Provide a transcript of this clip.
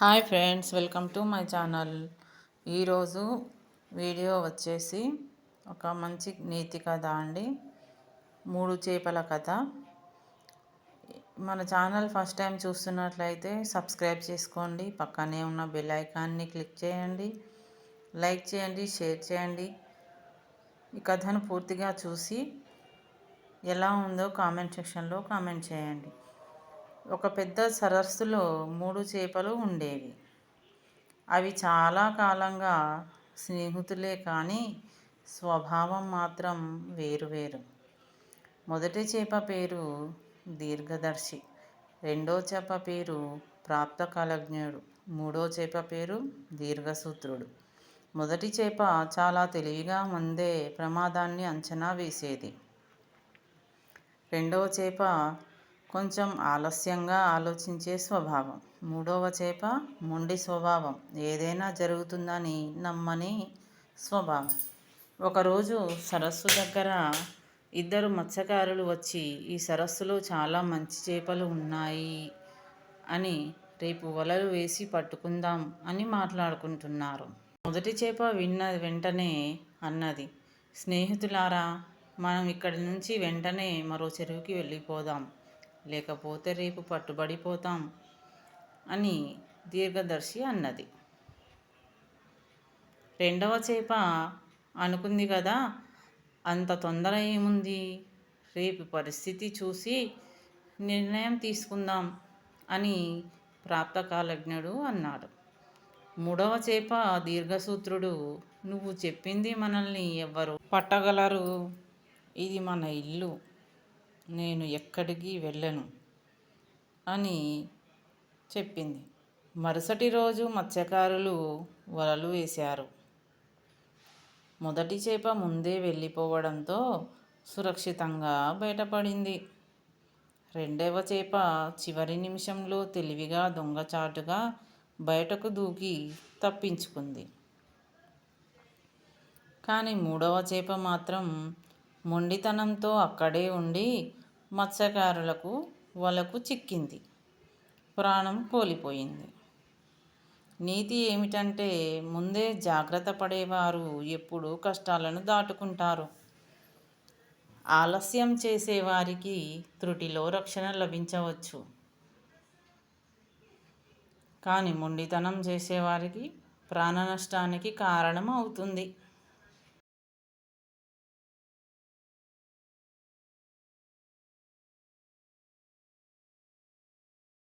Hi friends welcome to my channel. ఈరోజు video వచ్చేసి ఒక మంచి నీతి కథ అండి. మూడు చేపల కథ. మన ఛానల్ ఫస్ట్ టైం చూస్తున్నట్లయితే సబ్స్క్రైబ్ చేసుకోండి. పక్కనే ఉన్న బెల్ ఐకాన్ని క్లిక్ చేయండి. లైక్ చేయండి షేర్ చేయండి. ఈ కథను పూర్తిగా చూసి ఎలా ఉందో కామెంట్ సెక్షన్లో కామెంట్ చేయండి. ఒక పెద్ద సరస్సులో మూడు చేపలు ఉండేవి. అవి చాలా కాలంగా స్నేహితులే కానీ స్వభావం మాత్రం వేరువేరు మొదటి చేప పేరు దీర్ఘదర్శి రెండో చేప పేరు ప్రాప్తకాలజ్ఞుడు మూడో చేప పేరు దీర్ఘసూత్రుడు. మొదటి చేప చాలా తెలివిగా ముందే ప్రమాదాన్ని అంచనా వేసేది. రెండవ చేప కొంచెం ఆలస్యంగా ఆలోచించే స్వభావం. మూడవ చేప మొండి స్వభావం. ఏదైనా జరుగుతుందని నమ్మని స్వభావం. ఒకరోజు సరస్సు దగ్గర ఇద్దరు మత్స్యకారులు వచ్చి ఈ సరస్సులో చాలా మంచి చేపలు ఉన్నాయి అని రేపు వలలు వేసి పట్టుకుందాం అని మాట్లాడుకుంటున్నారు. మొదటి చేప విన్న వెంటనే అన్నది స్నేహితులారా మనం ఇక్కడి నుంచి వెంటనే మరో చెరువుకి వెళ్ళిపోదాం. లేకపోతే రేపు పట్టుబడిపోతాం అని దీర్ఘదర్శి అన్నది. రెండవ చేప అనుకుంది కదా అంత తొందర ఏముంది? రేపు పరిస్థితి చూసి నిర్ణయం తీసుకుందాం అని ప్రాప్తకాలజ్ఞుడు అన్నాడు. మూడవ చేప దీర్ఘసూత్రుడు నువ్వు చెప్పింది మనల్ని ఎవ్వరు పట్టగలరు. ఇది మన ఇల్లు. నేను ఎక్కడికి వెళ్ళను అని చెప్పింది. మరుసటి రోజు మత్స్యకారులు వలలు వేశారు. మొదటి చేప ముందే వెళ్ళిపోవడంతో సురక్షితంగా బయటపడింది. రెండవ చేప చివరి నిమిషంలో తెలివిగా దొంగచాటుగా బయటకు దూకి తప్పించుకుంది. కానీ మూడవ చేప మాత్రం మొండితనంతో అక్కడే ఉండి మత్స్యకారులకు వలకు చిక్కింది. ప్రాణం కోల్పోయింది. నీతి ఏమిటంటే ముందే జాగ్రత్త పడేవారు ఎప్పుడూ కష్టాలను దాటుకుంటారు. ఆలస్యం చేసేవారికి త్రుటిలో రక్షణ లభించవచ్చు. కానీ మొండితనం చేసేవారికి ప్రాణ నష్టానికి కారణం అవుతుంది